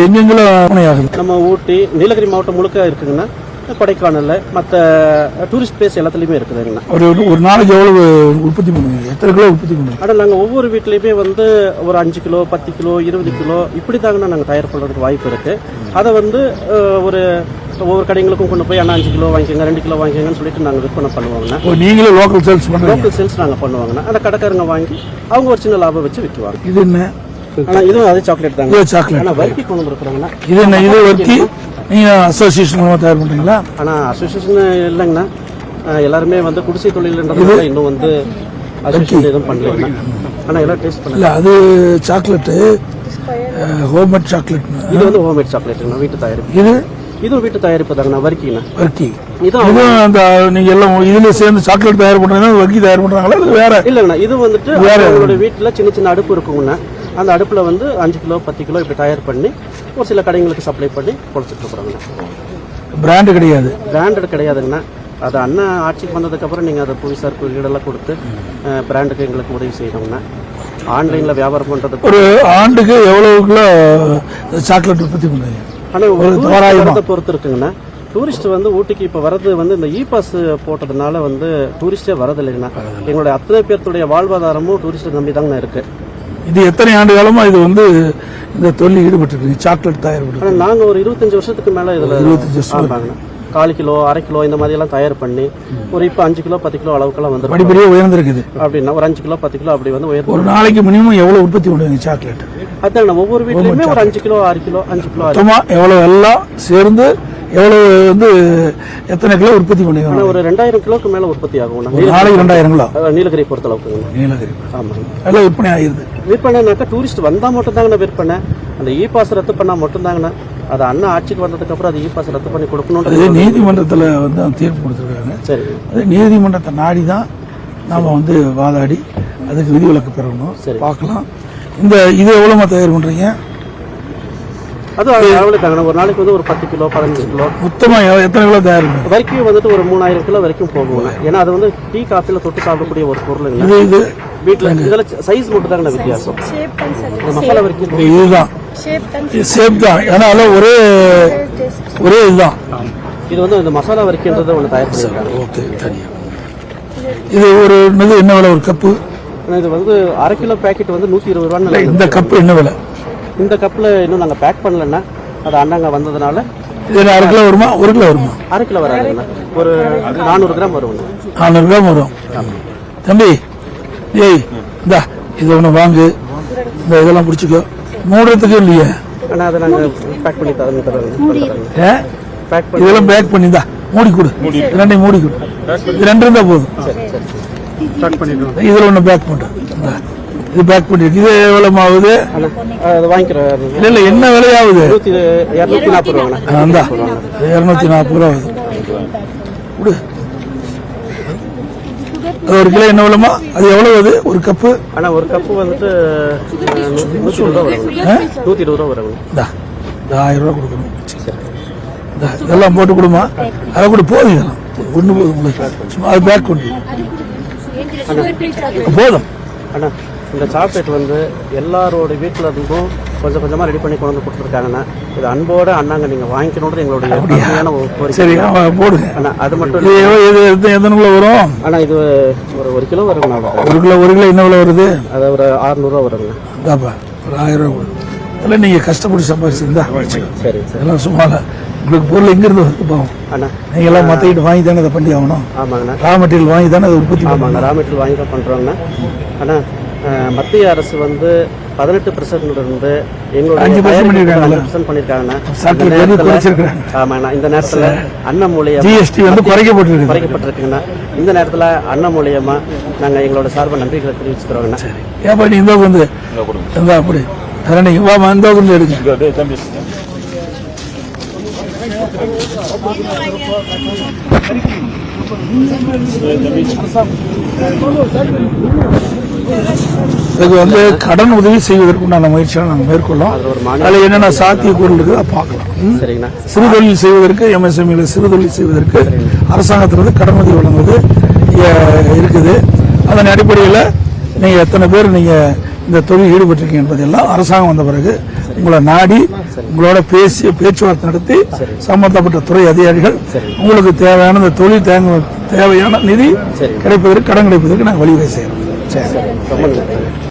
எங்கெங்கெல்லாம் நம்ம ஊட்டி நீலகிரி மாவட்டம் முழுக்க இருக்குங்கண்ணா கொடைக்கானல்ல மற்ற டூரிஸ்ட் பிளேஸ் எல்லாத்துலேயுமே இருக்குதுங்கண்ணா ஒரு ஒரு நாளைக்கு எவ்வளவு உற்பத்தி பண்ணுவீங்க? எத்தனை கிலோ உற்பத்தி பண்ணுவீங்க? ஆனால் நாங்கள் ஒவ்வொரு வீட்லேயுமே வந்து ஒரு அஞ்சு கிலோ பத்து கிலோ இருபது கிலோ இப்படி தாங்கண்ணா நாங்கள் தயார் பண்ணுறதுக்கு வாய்ப்பு இருக்குது அதை வந்து ஒரு ஒவ்வொரு கடைங்களுக்கும் கொண்டு போய் அண்ணா அஞ்சு கிலோ வாங்கிக்கோங்க ரெண்டு கிலோ வாங்கிக்கோங்கன்னு சொல்லிட்டு நாங்கள் விற்பனை பண்ணுவாங்கண்ணா. ஓ நீங்களே லோக்கல் சேல்ஸ் லோக்கல் சேல்ஸ் நாங்கள் பண்ணுவாங்கண்ணா. அந்த கடைக்காரங்க வாங்கி அவங்க ஒரு சின்ன லாபம் வச்சு விற்குவாங்க இது என்ன? ஆனால் இதுவும் அதே சாக்லேட் தாங்க. இது சாக்லேட் வறுக்கி கொண்டு வந்துருக்குறாங்கண்ணா இது என்ன இது வர்க்கி நீங்க அசோசியேஷன் மூலமா தயார் பண்றீங்களா? ஆனால் அசோசியேஷன் இல்லைங்கண்ணா. எல்லாருமே வந்து குடிசை தொழில்ன்றதுனால இன்னும் வந்து அசோசியேஷன் எதுவும் பண்ணலைங்கண்ணா ஆனால் எல்லாம் டேஸ்ட் பண்ணல அது சாக்லேட்டு ஹோம்மேட் சாக்லேட் இது வந்து ஹோம்மேட் சாக்லேட்டுங்கண்ணா வீட்டு தயாரிப்பு. இது? இதுவும் வீட்டு தயாரிப்பு தாங்கண்ணா வறுக்கிங்கண்ணா. வர்க்கி இதுவும் அந்த நீங்க எல்லாம் இதுல சேர்ந்து சாக்லேட் தயார் பண்றீங்கன்னா வர்க்கி தயார் பண்றாங்களா வேற? இல்லைங்கண்ணா இது வந்துட்டு அவங்களோட வீட்டில் சின்ன சின்ன அடுப்பு இருக்குங்கண்ணா. அந்த அடுப்பில் வந்து அஞ்சு கிலோ பத்து கிலோ இப்படி தயார் பண்ணி ஒரு சில கடைங்களுக்கு சப்ளை பண்ணி கொடுத்துட்டு இருக்கிறாங்கண்ணா பிராண்டு கிடையாது. பிராண்டட் கிடையாதுங்கண்ணா. அது அண்ணா ஆட்சிக்கு வந்ததுக்கப்புறம் நீங்கள் அதை புவிசார் குறியீடெல்லாம் கொடுத்து பிராண்டுக்கு எங்களுக்கு உதவி செய்யணுங்கண்ணா. ஆன்லைனில் வியாபாரம் பண்ணுறதுக்கு ஒரு ஆண்டுக்கு எவ்வளவு கிலோ சாக்லேட் உற்பத்தி பண்ணுவீங்க? ஆனால் பொறுத்து இருக்குங்கண்ணா. டூரிஸ்ட் வந்து ஊட்டிக்கு இப்போ வரது வந்து இந்த இ பாஸ் போட்டதுனால வந்து டூரிஸ்டே வரது இல்லைங்கண்ணா எங்களுடைய அத்தனை பேர்த்துடைய வாழ்வாதாரமும் டூரிஸ்ட்டை நம்பி தாங்கண்ணா இருக்கு. இது எத்தனை ஆண்டு காலமா இது வந்து இந்த தொழில் ஈடுபட்டு இருக்கு சாக்லேட் தயார் பண்றது ஆனால் நாங்கள் ஒரு இருபத்தஞ்சு வருஷத்துக்கு மேலே இதில் 25 வருஷம். கால் கிலோ அரை கிலோ இந்த மாதிரி எல்லாம் தயார் பண்ணி ஒரு இப்போ அஞ்சு கிலோ பத்து கிலோ அளவுக்குலாம் வந்துடும் படிப்படியா உயர்ந்திருக்குது. அப்படின்னா ஒரு அஞ்சு கிலோ பத்து கிலோ அப்படி வந்து உயர்ந்து ஒரு நாளைக்கு மினிமம் எவ்வளவு உற்பத்தி பண்ணுவீங்க சாக்லேட் அதான் ஒவ்வொரு வீட்லயுமே ஒரு அஞ்சு கிலோ ஆறு கிலோ அஞ்சு கிலோ எவ்வளவு எல்லாம் சேர்ந்து எவ்வளவு வந்து எத்தனை கிலோ உற்பத்தி பண்ணுவீங்க. ஒரு ரெண்டாயிரம் கிலோக்கு மேல உற்பத்தி ஆகும். நாளைக்கு ரெண்டாயிரம் கிலோ? நீலகிரி பொறுத்த அளவுக்கு நீலகிரி. ஆமாங்க எல்லாம் விற்பனை ஆகிருது விற்பனைனாக்கா டூரிஸ்ட் வந்தா மட்டும் தாங்கண்ணா விற்பனை. அந்த இ பாஸ் ரத்து பண்ணா மட்டும் தாங்கண்ணா அது அண்ணா ஆட்சிக்கு வந்ததுக்கு அப்புறம் அது இ பாஸ் ரத்து பண்ணி கொடுக்கணும் நீதிமன்றத்துல வந்து தீர்ப்பு கொடுத்துருக்காங்க. சரி. அது நீதிமன்றத்தை நாடி தான் நாம வந்து வாதாடி அதுக்கு விதிவிலக்கு பெறணும். சரி. பார்க்கலாம். இந்த இது எவ்வளவு தயார் பண்றீங்க? அது தாங்கண்ணா ஒரு நாளைக்கு வந்து ஒரு பத்து கிலோ பதினஞ்சு கிலோ. மொத்தமா எவ்- எத்தனை கிலோ தயார் பண்ணுங்க வரைக்கும் வந்துட்டு ஒரு மூணாயிரம் கிலோ வரைக்கும் போகுங்க. ஏன்னா அது வந்து டீ காஃபில தொட்டு சாப்பிடக்கூடிய ஒரு இது வீட்டுல இதுல சைஸ் மட்டும் தாங்கண்ணா வித்தியாசம்? ஷேப் தான் சார் இந்த மசாலா வரைக்கும் இதுதான். ஷேப் தான் இது சேப் தான். ஏன்னா அதெல்லாம் ஒரே ஒரே இதுதான். இது வந்து இந்த மசாலா வரைக்கும்ன்றதை ஒன்று தயார் பண்ணியிருக்காங்க ஓகே இது ஒரு என்ன விலை ஒரு கப்பு இது வந்து அரை கிலோ பேக்கெட் வந்து நூற்றி இருபது ரூபான்னு இந்த கப்பு என்ன விலை? இந்த கப்பில் இன்னும் நாங்கள் பேக் பண்ணலன்னா அது அண்ணாங்க வந்ததுனால இது என்ன அரை கிலோ வருமா? ஒரு கிலோ வருமா? அரை கிலோ வராதுங்கண்ணா ஒரு நானூறு கிராம் வருங்க. நானூறு கிராம் வரும். தம்பி ஏய் இந்தா இது ஒன்று வாங்கு. இந்த இதெல்லாம் பிடிச்சிக்கோ மூடுறதுக்கு இல்லையே. ஆனால் அதை நாங்கள் பேக் பண்ணி பேக் பண்ணி இதெல்லாம் பேக் பண்ணி இந்தா மூடி கொடு. ரெண்டையும் மூடி கொடு. இது ரெண்டு இருந்தா போதும். இதுல ஒன்று பேக் பண்ணு இந்தா. இது பேக் பண்ணிருக்கு. இது எவ்வளவு ஆகுது இல்ல இல்ல என்ன விலையாகுது? இரநூத்தி நாற்பது ரூபா ஆகுது அது ஒரு கிலோ என்ன விலைமா அது எவ்வளவு அது? ஒரு கப்பு? ஆனால் ஒரு கப்பு வந்துட்டு அஹ், நூ- நூற்றி இருபது ரூபா நூற்றி இருபது ரூபா வருங்க இந்தா. ஆயிரம் ரூபா கொடுக்கணும் இதெல்லாம் போட்டு கொடுமா. அதை கூட போதும் இதெல்லாம். ஒன்று போதும் உங்களுக்கு. சும்மா அது பேக் பண்ணு போதும். அண்ணா. இந்த சாக்லேட் வந்து எல்லாரோட வீட்டில் இருந்தும் கொஞ்சம் கொஞ்சமாக ரெடி பண்ணி கொண்டு வந்து கொடுத்துருக்காங்கண்ணா. இது அன்போட அண்ணாங்க நீங்கள் வாங்கிக்கணுன்றது எங்களுடைய உண்மையான சரி போடுங்க. அண்ணா அது மட்டும் இது இது எத்தனை கிலோ வரும்? அண்ணா இது ஒரு ஒரு கிலோ வருங்கண்ணா. ஒரு கிலோ ஒரு கிலோ என்ன விலை வருது? அது ஒரு அறுநூறுவா வருங்க இந்தாப்பா ஒரு ஆயிரம் ரூபா கொடு இதெல்லாம் நீங்க கஷ்டப்பட்டு சம்பாதிச்சு இந்தா வச்சுக்கோ. சரி சரி. இதெல்லாம் சும்மா. உங்களுக்கு பொருள் எங்கிருந்து வருது பாவம்? அண்ணா நீங்க எல்லாம் மத்திக்கிட்டு வாங்கி தானே அதை பண்ணி ஆகணும். ஆமாங்கண்ணா. ரா மெட்டீரியல் வாங்கி தானே அதை உற்பத்தி ஆமாங்க ரா மெட்டீரியல் வாங்கி தான் பண்ணுறோங்கண்ணா அண்ணா மத்திய அரசு வந்து பதினெட்டு பர்சன்ட் இருந்து எங்களுடைய 5% பண்ணிருக்காங்கல்ல? பர்சன்ட் பண்ணியிருக்காங்கண்ணா ஆமாங்கண்ணா இந்த நேரத்தில் அண்ணன் மூலியம் ஜிஎஸ்டி வந்து குறைக்கப்பட்டிருக்கு குறைக்கப்பட்டிருக்குங்கண்ணா. இந்த நேரத்தில் அண்ணன் மூலியமா நாங்கள் எங்களோட சார்பை நன்றிகளை தெரிவிச்சுக்கிறோங்கண்ணா. ஏப்பா நீ இந்த வந்து? இந்த அப்படி. வாமா இந்த வந்து எடுங்க. இதுக்கு வந்து கடன் உதவி செய்வதற்குண்டான முயற்சிகளை நாங்கள் மேற்கொள்ளோம் அதில் என்னென்ன சாத்தியக்கூறு இருக்குது அதை பார்க்கலாம். சிறு தொழில் செய்வதற்கு எம்எஸ்எம்இல சிறு தொழில் செய்வதற்கு அரசாங்கத்திலிருந்து கடன் உதவி வழங்குவது இருக்குது. அதன் அடிப்படையில் நீங்க எத்தனை பேர் நீங்க இந்த தொழில் ஈடுபட்டிருக்கீங்க என்பதெல்லாம் அரசாங்கம் வந்த பிறகு உங்களை நாடி உங்களோட பேசி பேச்சுவார்த்தை நடத்தி சம்பந்தப்பட்ட துறை அதிகாரிகள் உங்களுக்கு தேவையான இந்த தொழில் தேவையான நிதி கிடைப்பதற்கு கடன் கிடைப்பதற்கு நாங்கள் வழிவகை செய்யறோம் ரொம்ப நன்றி